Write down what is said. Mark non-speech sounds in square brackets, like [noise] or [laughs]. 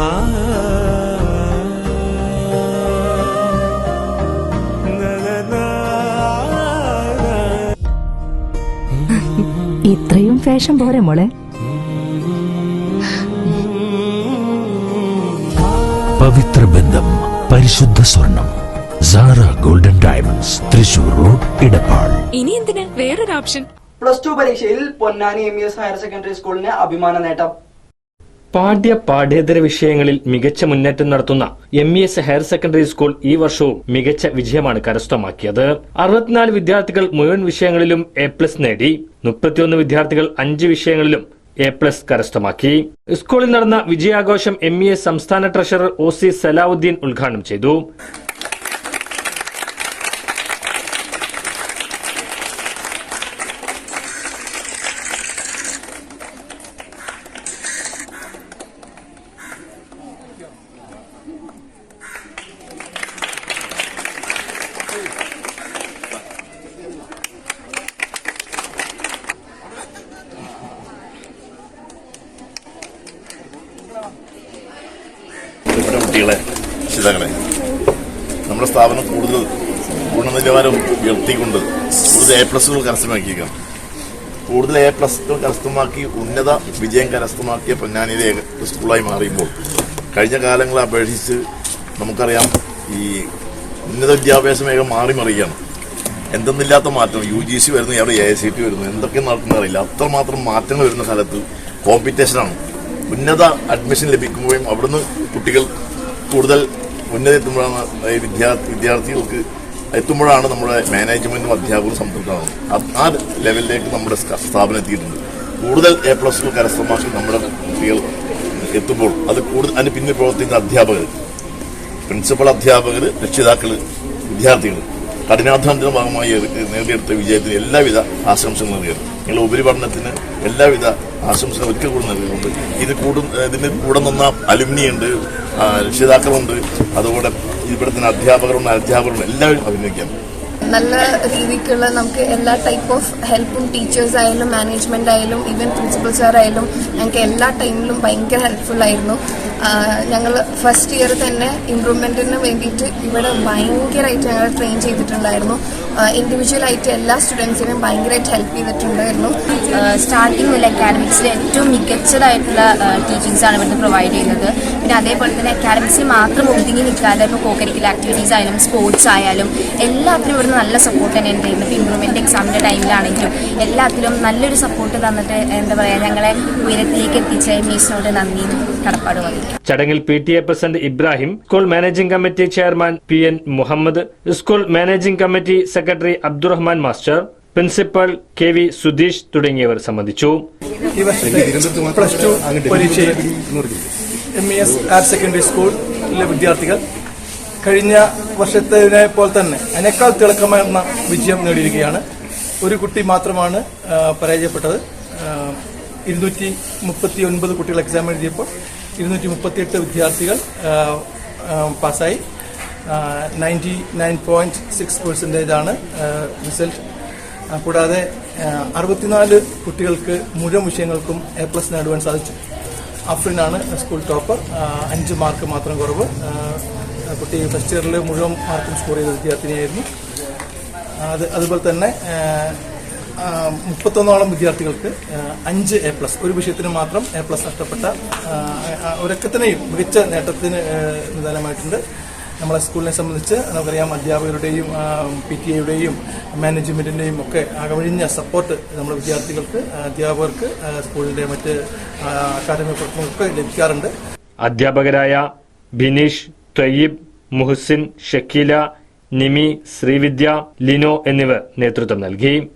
[laughs] ഇത്രയും ഫാഷൻ പോരെ മോളെ. പവിത്ര ബന്ധം പരിശുദ്ധ സ്വർണം Sara golden diamonds Thrissur road Edappal ഇനി എന്തിനാ? വേറൊരു ഓപ്ഷൻ. പ്ലസ് ടു പരീക്ഷയിൽ Ponnani M S higher secondary സ്കൂളിന് അഭിമാന നേട്ടം. പാഠ്യ പാഠ്യേതര വിഷയങ്ങളിൽ മികച്ച മുന്നേറ്റം നടത്തുന്ന M E S higher secondary school ഈ വർഷവും മികച്ച വിജയമാണ് കരസ്ഥമാക്കിയത്. അറുപത്തിനാല് വിദ്യാർത്ഥികൾ മുഴുവൻ വിഷയങ്ങളിലും എ പ്ലസ് നേടി. മുപ്പത്തിയൊന്ന് വിദ്യാർത്ഥികൾ അഞ്ച് വിഷയങ്ങളിലും എ പ്ലസ് കരസ്ഥമാക്കി. സ്കൂളിൽ നടന്ന വിജയാഘോഷം എം ഇ എസ് സംസ്ഥാന ട്രഷറർ ഒ സി സലാവുദ്ദീൻ ഉദ്ഘാടനം ചെയ്തു. കുട്ടികളെ. ശിതങ്ങളെ നമ്മുടെ സ്ഥാപനം കൂടുതൽ ഗുണനിലവാരം ഉയർത്തിക്കൊണ്ട് കൂടുതൽ എ പ്ലസുകൾ കരസ്ഥമാക്കിയിരിക്കണം കൂടുതൽ എ പ്ലസ് കരസ്ഥമാക്കി ഉന്നത വിജയം കരസ്ഥമാക്കിയ പൊന്നാനിയിലെ സ്കൂളായി മാറിയുമ്പോൾ കഴിഞ്ഞ കാലങ്ങളെ അപേക്ഷിച്ച് നമുക്കറിയാം ഈ ഉന്നത വിദ്യാഭ്യാസ മേഖല മാറി മറിയുകയാണ്. എന്തെന്നില്ലാത്ത മാറ്റം. യു ജി സി വരുന്നു അവിടെ എ സി ടി വരുന്നു. എന്തൊക്കെ നടക്കുന്ന അറിയില്ല. അത്രമാത്രം മാറ്റങ്ങൾ വരുന്ന കാലത്ത് കോമ്പറ്റീഷനാണ് ഉന്നത അഡ്മിഷൻ ലഭിക്കുമ്പോഴും അവിടുന്ന് കുട്ടികൾ കൂടുതൽ ഉന്നത എത്തുമ്പോഴാണ് വിദ്യാർത്ഥി വിദ്യാർത്ഥികൾക്ക് എത്തുമ്പോഴാണ് നമ്മുടെ മാനേജ്മെന്റും അധ്യാപകരും സംതൃപ്തമാകുന്നത്. ആ ലെവലിലേക്ക് നമ്മുടെ സ്ഥാപനം എത്തിയിട്ടുണ്ട്. കൂടുതൽ എ പ്ലസുകൾ കരസ്ഥമാക്കി നമ്മുടെ കുട്ടികൾ എത്തുമ്പോൾ അത് കൂടുതൽ അതിന് പിന്നിൽ പ്രവർത്തിക്കുന്ന അധ്യാപകർ പ്രിൻസിപ്പൽ അധ്യാപകർ രക്ഷിതാക്കൾ വിദ്യാർത്ഥികൾ കഠിനാധ്വാനത്തിന്റെ ഭാഗമായി നേടിയെടുത്ത വിജയത്തിന് എല്ലാവിധ ആശംസകളും നൽകുകയാണ് നിങ്ങളുടെ ഉപരിപഠനത്തിന് എല്ലാവിധ ആശംസകൾ ഒരിക്കൽ കൂടി നൽകുന്നുണ്ട് ഇത് കൂടും ഇതിന് കൂടെ നിന്ന അലുമിനി ഉണ്ട് ആ, രക്ഷിതാക്കളുണ്ട്. അതുകൂടെ ഇവിടുത്തെ അധ്യാപകരുണ്ട് അധ്യാപകരുണ്ട് എല്ലാവരും അഭിനയിക്കാം. നല്ല രീതിക്കുള്ള നമുക്ക് എല്ലാ ടൈപ്പ് ഓഫ് ഹെൽപ്പും ടീച്ചേഴ്സ് ആയാലും മാനേജ്മെന്റ് ആയാലും ഈവൻ പ്രിൻസിപ്പൽ സാർ ആയാലും ഞങ്ങൾക്ക് എല്ലാ ടൈമിലും ഭയങ്കര ഹെൽപ്ഫുൾ ആയിരുന്നു. ഞങ്ങൾ ഫസ്റ്റ് ഇയർ തന്നെ ഇമ്പ്രൂവ്മെന്റിന് വേണ്ടിയിട്ട് ഇവിടെ ഭയങ്കരമായിട്ട് ഞങ്ങൾ ട്രെയിൻ ചെയ്തിട്ടുണ്ടായിരുന്നു. ഇൻഡിവിജ്വലായിട്ട് എല്ലാ സ്റ്റുഡൻസിനെയും ഭയങ്കരമായിട്ട് ഹെൽപ്പ് ചെയ്തിട്ടുണ്ടായിരുന്നു. സ്റ്റാർട്ടിംഗ് മുതൽ അക്കാഡമിക്സിൽ ഏറ്റവും മികച്ചതായിട്ടുള്ള ടീച്ചിങ്സ് ആണ് ഇവിടുന്ന് പ്രൊവൈഡ് ചെയ്യുന്നത്. പിന്നെ അതേപോലെ തന്നെ അക്കാഡമിക്സിൽ മാത്രം ഒതുങ്ങി നിൽക്കാതെ ഇപ്പോൾ കോക്കരിക്കുലർ ആക്ടിവിറ്റീസ് ആയാലും സ്പോർട്സ് ആയാലും എല്ലാത്തിനും ഇവിടുന്ന് നല്ല സപ്പോർട്ട് തന്നെ ഉണ്ടായിരുന്നു ഇപ്പോൾ ഇമ്പ്രൂവ്മെന്റ് എക്സാമിന്റെ ടൈമിലാണെങ്കിലും എല്ലാത്തിലും നല്ലൊരു സപ്പോർട്ട് തന്നിട്ട് എന്താ പറയുക ഞങ്ങളെ ഉയരത്തിലേക്ക് എത്തിച്ച മീസിനോട് നന്ദി. കടപ്പാട് മതി ചടങ്ങിൽ P T A president Ibrahim school managing committee chairman P N Muhammad school managing committee secretary Abdurahman master principal K V Sudheesh തുടങ്ങിയവർ സംബന്ധിച്ചു. Plus two M E S higher secondary സ്കൂളിലെ വിദ്യാർത്ഥികൾ കഴിഞ്ഞ വർഷത്തിനെ പോലെ തന്നെ അതിനേക്കാൾ തിളക്കമാർന്ന വിജയം നേടിയിരിക്കുകയാണ്. ഒരു കുട്ടി മാത്രമാണ് പരാജയപ്പെട്ടത്. ഇരുന്നൂറ്റി മുപ്പത്തി ഒൻപത് കുട്ടികൾ എക്സാം എഴുതിയപ്പോൾ ഇരുന്നൂറ്റി മുപ്പത്തിയെട്ട് വിദ്യാർത്ഥികൾ പാസ്സായി. Ninety nine point six percentage ആണ് റിസൾട്ട്. കൂടാതെ അറുപത്തിനാല് കുട്ടികൾക്ക് മുഴുവൻ വിഷയങ്ങൾക്കും എ പ്ലസ് നേടുവാൻ സാധിച്ചു. അഫ്രിനാണ് സ്കൂൾ ടോപ്പർ. അഞ്ച് മാർക്ക് മാത്രം കുറവ്. കുട്ടി ഫസ്റ്റ് ഇയറിൽ മുഴുവൻ മാർക്കും സ്കോർ ചെയ്ത വിദ്യാർത്ഥിനിയായിരുന്നു. അത് അതുപോലെ തന്നെ മുപ്പത്തൊന്നോളം വിദ്യാർത്ഥികൾക്ക് അഞ്ച് എ പ്ലസ്. ഒരു വിഷയത്തിന് മാത്രം എ പ്ലസ് നഷ്ടപ്പെട്ട ആ, മികച്ച നേട്ടത്തിന് നിദാനമായിട്ടുണ്ട്. നമ്മളെ സ്കൂളിനെ സംബന്ധിച്ച് നമുക്കറിയാം അധ്യാപകരുടെയും പി ടി എയുടെയും മാനേജ്മെന്റിന്റെയും ഒക്കെ അകവഴിഞ്ഞ സപ്പോർട്ട് നമ്മുടെ വിദ്യാർത്ഥികൾക്ക് അധ്യാപകർക്ക് സ്കൂളിന്റെ മറ്റ് അക്കാദമിക പ്രവർത്തനങ്ങൾക്ക് ലഭിക്കാറുണ്ട്. അധ്യാപകരായ ബിനീഷ് ത്വയ്യിബ് മുഹസിൻ ഷക്കീല നിമി ശ്രീവിദ്യ ലിനോ എന്നിവർ നേതൃത്വം നൽകി.